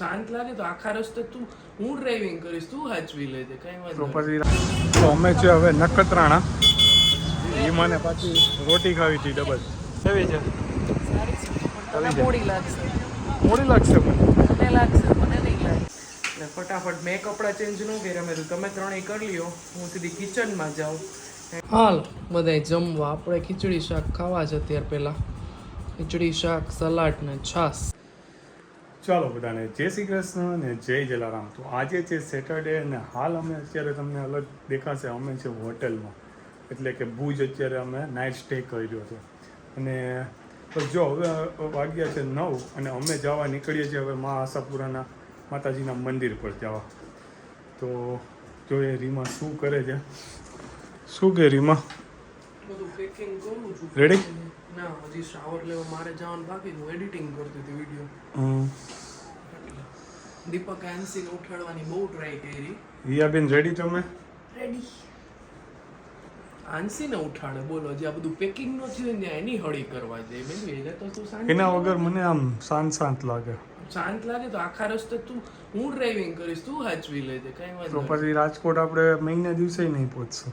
શાંત લાગે તો આખા રસ્તે તું હું ડ્રાઇવિંગ કરીશ તું હાચવી લેજે કઈ તો પછી તો અમે છે હવે નખત્રાણા. એ મને પાછી રોટી ખાવી હતી ડબલ કેવી છે? મોડી લાગશે. મોડી લાગશે મને. મને લાગશે મને નહીં લાગે ફટાફટ મેં કપડાં ચેન્જ ન કર્યા મેં તમે ત્રણેય કરી લ્યો હું સીધી કિચનમાં જાઉં. હાલ બધાય જમવા. આપણે ખીચડી શાક ખાવા જ અત્યારે પહેલાં. ખીચડી શાક સલાડ ને છાશ. ચાલો બધાને જય શ્રી કૃષ્ણ અને જય જલારામ. તો આજે છે સેટરડે અને હાલ અમે અત્યારે તમને અલગ દેખાશે. અમે છે હોટલમાં. એટલે કે ભુજ અત્યારે અમે નાઇટ સ્ટે કર્યો છે. અને જો હવે વાગ્યા છે નવ અને અમે જવા નીકળીએ છીએ હવે મા આશાપુરાના માતાજીના મંદિર પર જવા. તો જો એ રીમા શું કરે છે? શું કે રીમા? બધું ના હજી શાવર લેવા મારે જવાનું બાકી હું એડિટિંગ કરતી હતી વીડિયો દીપક દીપક એન્સીને ઉઠાડવાની બહુ ટ્રાય કરી. રિયાબેન રેડી તમે? રેડી આંસીને ઉઠાડે બોલો જે આ બધું પેકિંગ નો છે ને એની હળી કરવા જાય બેન એટલે તો તું શાંત એના વગર મને આમ શાંત શાંત લાગે. શાંત લાગે તો આખા રસ્તે તું હું ડ્રાઇવિંગ કરીશ તું હાચવી લેજે કઈ તો વાંધો નહીં. પછી રાજકોટ આપણે મહિના દિવસે નહીં પહોંચશું.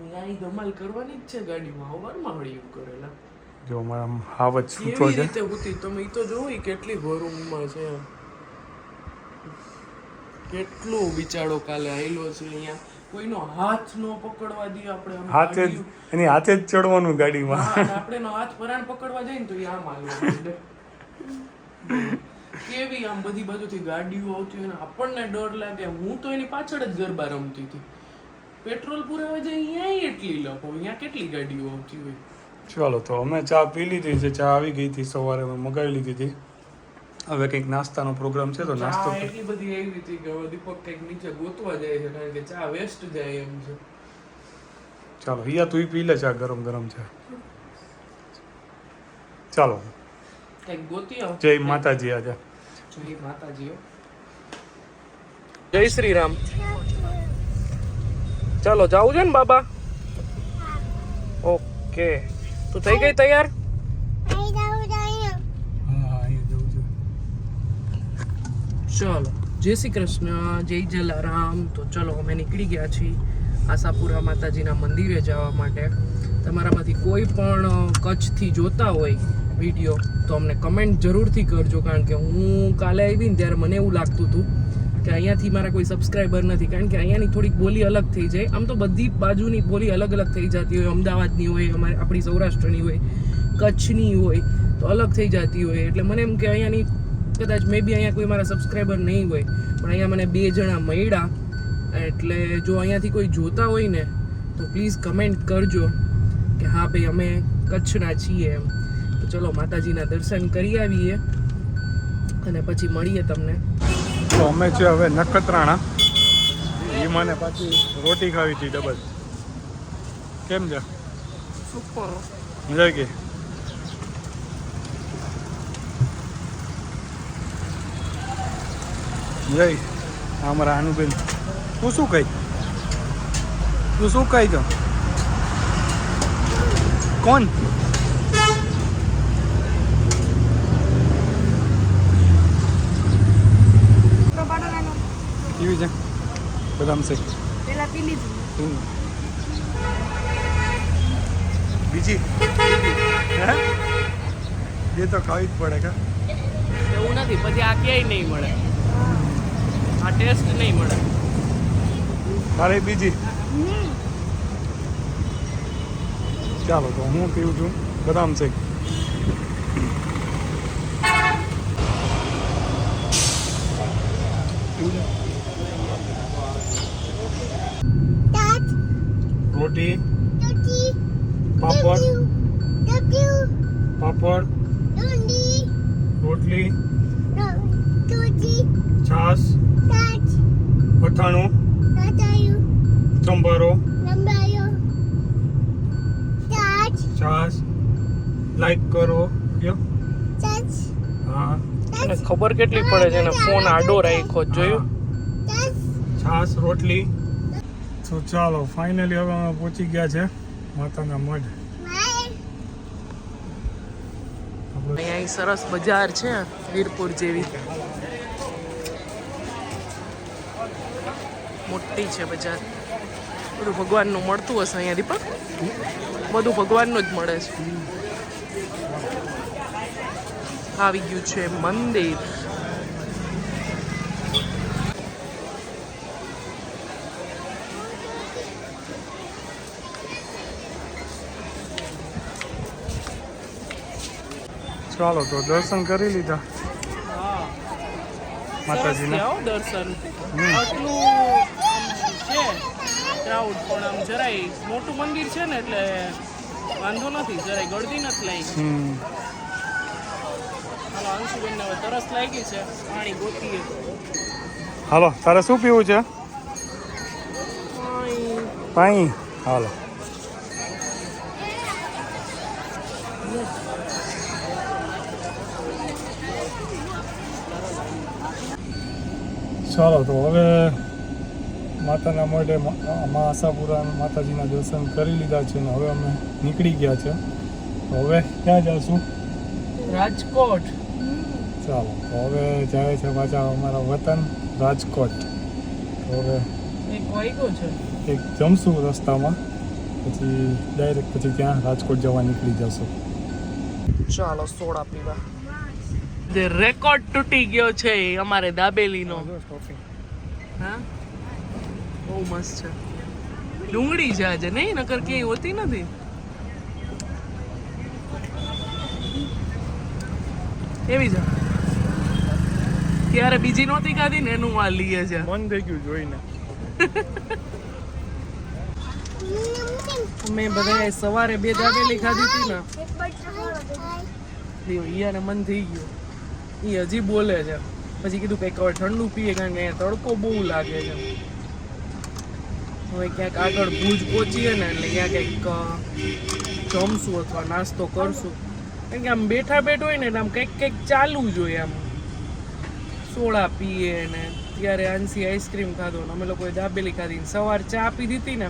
અહીંયાની ધમાલ કરવાની જ છે ગાડીમાં. હવારમાં એવું કરેલા. જો મારા આમ હાવ જ છે રીતે હોતી તમે ઈ તો જોવો ઈ કેટલી ભરૂમમાં છે. કેટલો બિચારો કાલે આયલો છે અહીંયા. કોઈનો હાથ નો પકડવા દે આપણે હાથે જ. એની હાથે જ ચડવાનું ગાડીમાં. આપણે નો હાથ પરાણ પકડવા જાય ને તો એ આમ આવે કેવી આમ બધી બાજુથી ગાડીઓ આવતી હોય આપણને ડર લાગે. હું તો એની પાછળ જ ગરબા રમતી હતી. પેટ્રોલ પુરાવા જાય અહીંયા એટલી લખો અહીંયા કેટલી ગાડીઓ આવતી હોય? ચાલો તો અમે ચા પી લીધી છે ચા આવી ગઈ હતી સવારે અમે મગાવી લીધી હતી. હવે કંઈક નાસ્તાનો પ્રોગ્રામ છે તો નાસ્તો એટલી બધી આવી હતી કે હવે દીપક કંઈક નીચે ગોતવા જાય છે કારણ કે ચા વેસ્ટ જાય એમ છે. ચાલો હિયા તું પી લે ચા ગરમ ગરમ છે ચાલો. કંઈક ગોતી આવ. જય માતાજી આજે. જય માતાજી જય શ્રી રામ. ચાલો જવું છે ને બાબા? ઓકે. તું થઈ ગઈ તૈયાર? ચલો. જય શ્રી કૃષ્ણ જય જલારામ. તો ચલો અમે નીકળી ગયા છીએ આશાપુરા માતાજીના મંદિરે જવા માટે. તમારામાંથી કોઈ પણ કચ્છથી જોતા હોય વીડિયો તો અમને કમેન્ટ જરૂરથી કરજો કારણ કે હું કાલે આવી ને ત્યારે મને એવું લાગતું હતું કે અહીંયાથી મારા કોઈ સબસ્ક્રાઈબર નથી. કારણ કે અહીંયાની થોડીક બોલી અલગ થઈ જાય. આમ તો બધી બાજુની બોલી અલગ અલગ થઈ જતી હોય. અમદાવાદની હોય, અમારી, આપણી સૌરાષ્ટ્રની હોય, કચ્છની હોય, તો અલગ થઈ જતી હોય. એટલે મને એમ કે અહીંયાની કદાચ મે બી અહીંયા કોઈ મારા સબસ્ક્રાઈબર નહીં હોય. પણ અહીંયા મને બે જણા મળ્યા. એટલે જો અહીંયાથી કોઈ જોતા હોય ને, તો પ્લીઝ કમેન્ટ કરજો કે હા ભાઈ, અમે કચ્છના છીએ એમ. તો ચલો, માતાજીના દર્શન કરી આવીએ અને પછી મળીએ તમને. તો અમે છે હવે નખત્રાણા. એ મને પાછી રોટી ખાવી હતી ડબલ કેમ છે? સુપર. મજા ગઈ? મજા અમારા આનુબેન તું શું કહી તું શું કહી છો કોણ? છે બદામ શેક પેલા પી લીધું હમ. બીજી હે એ તો ખાવી જ પડે કે એવું નથી પછી આ ક્યાંય નહીં મળે. આ ટેસ્ટ નહીં મળે. તારે બીજી? ચાલો તો હું પીવું છું. બદામ શેક Thank છે? રોટી પાપડ. પાપડ. રોટલી. છાસ અથાણું સંભારો. છાસ લાઈક કરો. યો હા. અને ખબર કેટલી પડે છે? એને ફોન આડો રાખ્યો જોયું. છાસ રોટલી. તો ચાલો ફાઇનલી હવે અમે પહોંચી ગયા છે માતાના મઢ. અહીં સરસ બજાર છે, વીરપુર જેવી. મોટી છે બજાર. બધું ભગવાનનું મળતું હશે અહીંયા, દીપક? બધું ભગવાનનું જ મળે છે. આવી ગયું છે મંદિર. ચાલો તો દર્શન કરી લીધા. માતાજીના. દર્શન. આટલું છે ક્રાઉડ પણ આમ જરાય મોટું મંદિર છે ને એટલે વાંધો નથી જરાય ગળદી નથી લાગી હમ. હાલો અંશુબેન હવે તરસ લાગી છે પાણી ગોતીએ. હાલો તારે શું પીવું છે? પાણી. હાલો. ચાલો તો હવે માતાના મોઢે મા મા આશાપુરા માતાજીના દર્શન કરી લીધા છે ને હવે અમે નીકળી ગયા છે. તો હવે ક્યાં જઈશું રાજકોટ. ચાલો તો હવે જાય છે પાછા અમારા વતન રાજકોટ. તો હવે એક એક જમશું રસ્તામાં પછી ડાયરેક્ટ પછી ત્યાં રાજકોટ જવા નીકળી જશું. ચાલો સોડા પીવા. જે રેકોર્ડ તૂટી ગયો છે અમારે દાબેલીનો. હા? બહુ મસ્ત છે. ડુંગળી છે આજે નહીં? નકર ક્યાંય હોતી નથી. એવી છે ત્યારે બીજી નહોતી ખાધી ને એનું આ લઈએ છે. મન થઈ ગયું જોઈને. અમે બધા સવારે બે દાબેલી ખાધી હતી ને. થયું મન થઈ ગયું. ઈ હજી બોલે છે. પછી કીધું કંઈક હવે ઠંડુ પીએ કારણ કે તડકો બહુ લાગે છે. હવે ક્યાંક આગળ ભૂજ પહોંચીએ ને એટલે ક્યાંક કંઈક જમશું અથવા નાસ્તો કરશું. કારણ કે આમ બેઠા બેઠા હોય ને એટલે આમ કંઈક કંઈક ચાલવું જોઈએ આમ. સોડા પીએ ને ત્યારે આંસી આઈસ્ક્રીમ ખાધો ને અમે લોકોએ દાબેલી ખાધી ને સવાર ચા આપી દીધી ને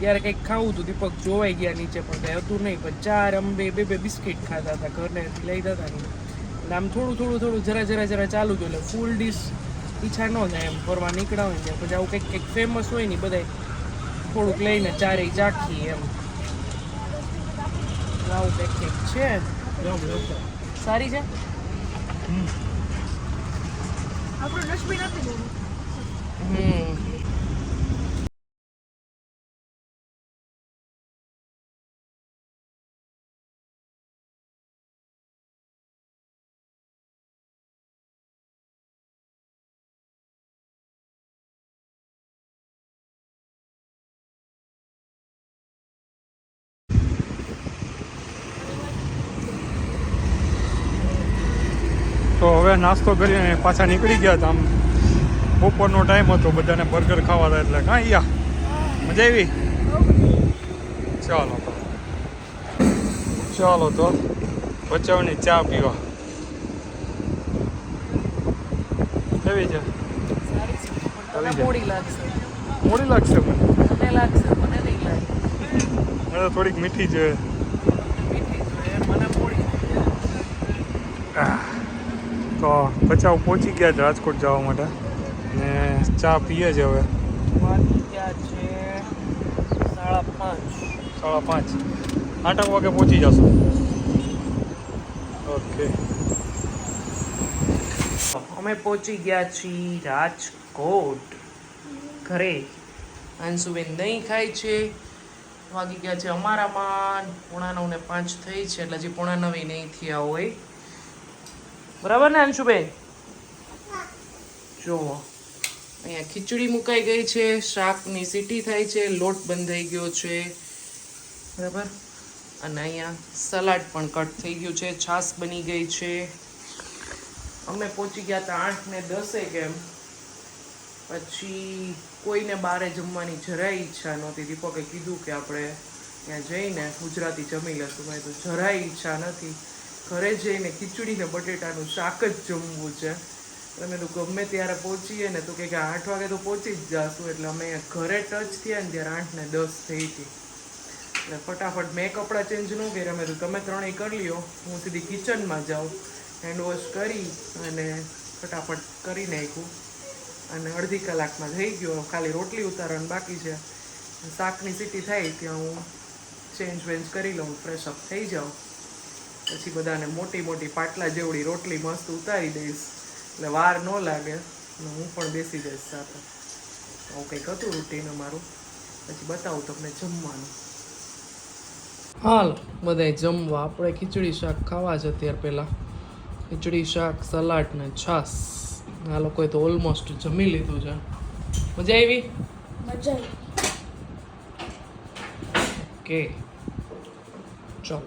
ત્યારે કંઈક ખાવું હતું દીપક જોવાઈ ગયા નીચે પણ કંઈ હતું નહીં. પણ ચાર અંબે બે બે બિસ્કિટ ખાતા હતા, ઘરને લઈ જતા નહીં. એટલે આમ થોડું થોડું થોડું જરા જરા જરા ચાલુ થયું એટલે ફૂલ ડીશ ઈચ્છા ન થાય એમ. ફરવા નીકળ્યા હોય ને પછી આવું કંઈક કંઈક ફેમસ હોય ને બધા થોડુંક લઈને ચારેય ચાખીએ એમ. આવું કંઈક કંઈક છે. સારી છે? હમ. હવે નાસ્તો કરીને પાછા નીકળી ગયા હતા. આમ બપોરનો ટાઈમ હતો બધાને બર્ગર ખાવા હતા એટલે. કાં યા મજા આવી? ચાલો. તો ચાલો તો બચાવની ચા પીવા. કેવી છે. મોડી લાગશે. મોડી લાગશે મને? લાગશે મને થોડીક મીઠી જોઈએ મીઠી જોઈએ મને મોડી તો બચાવ પહોંચી ગયા છે રાજકોટ જવા માટે. ને ચા પીએ છે હવે. સાડા પાંચ. સાડા પાંચ આઠ વાગે પહોંચી જશું. ઓકે. અમે પહોંચી ગયા છીએ રાજકોટ. ઘરે. અંશુબેન દહીં ખાય છે. વાગી ગયા છે અમારામાં. પોણા નવ ને પાંચ થઈ છે, એટલે હજી પોણા નવે નહીં થયા હોય બરાબર ને, અંશુબેન? જુઓ. અહીંયા ખીચડી મુકાઈ ગઈ છે, શાકની સીટી થાય છે, લોટ બંધાઈ ગયો છે. બરાબર? અને અહીંયા સલાડ પણ કટ થઈ ગયું છે, છાશ બની ગઈ છે. અમે પહોંચી ગયા હતા આઠ ને દસે કેમ? પછી કોઈને બારે જમવાની જરાય ઈચ્છા નહોતી. દીપકે કીધું કે આપણે ત્યાં જઈને ગુજરાતી જમી લેશું મેં તો જરાય ઈચ્છા નથી. ઘરે જઈને ખીચડી ને બટેટાનું શાક જ જમવું છે. અને તો ગમે ત્યારે પહોંચીએ ને તો કે આઠ વાગે તો પહોંચી જ જાશું. એટલે અમે ઘરે ટચ થયા ને ત્યારે આઠ ને દસ થઈ હતી. એટલે ફટાફટ મેં કપડાં ચેન્જ ન કર્યા. મેં તો તમે ત્રણેય કરી લ્યો. હું સીધી કિચનમાં જાઉં. હેન્ડ વોશ કરી અને ફટાફટ કરી નાખ્યું. અને અડધી કલાકમાં થઈ ગયો. ખાલી રોટલી ઉતારવાની બાકી છે. શાકની સીટી થાય ત્યાં હું ચેન્જ વેન્જ કરી લઉં ફ્રેશ થઈ જાઉં. પછી બધાને મોટી મોટી પાટલા જેવડી રોટલી મસ્ત ઉતારી દઈશ. એટલે વાર ન લાગે અને હું પણ બેસી જઈશ સાથે. આવું કંઈક હતું રૂટીન અમારું. પછી બતાવું તમને જમવાનું. હાલ બધાય જમવા. આપણે ખીચડી શાક ખાવા છે અત્યાર પહેલાં. ખીચડી શાક સલાડ ને છાસ. આ લોકોએ તો ઓલમોસ્ટ જમી લીધું છે. મજા આવી? મજા ઓકે. ચલો.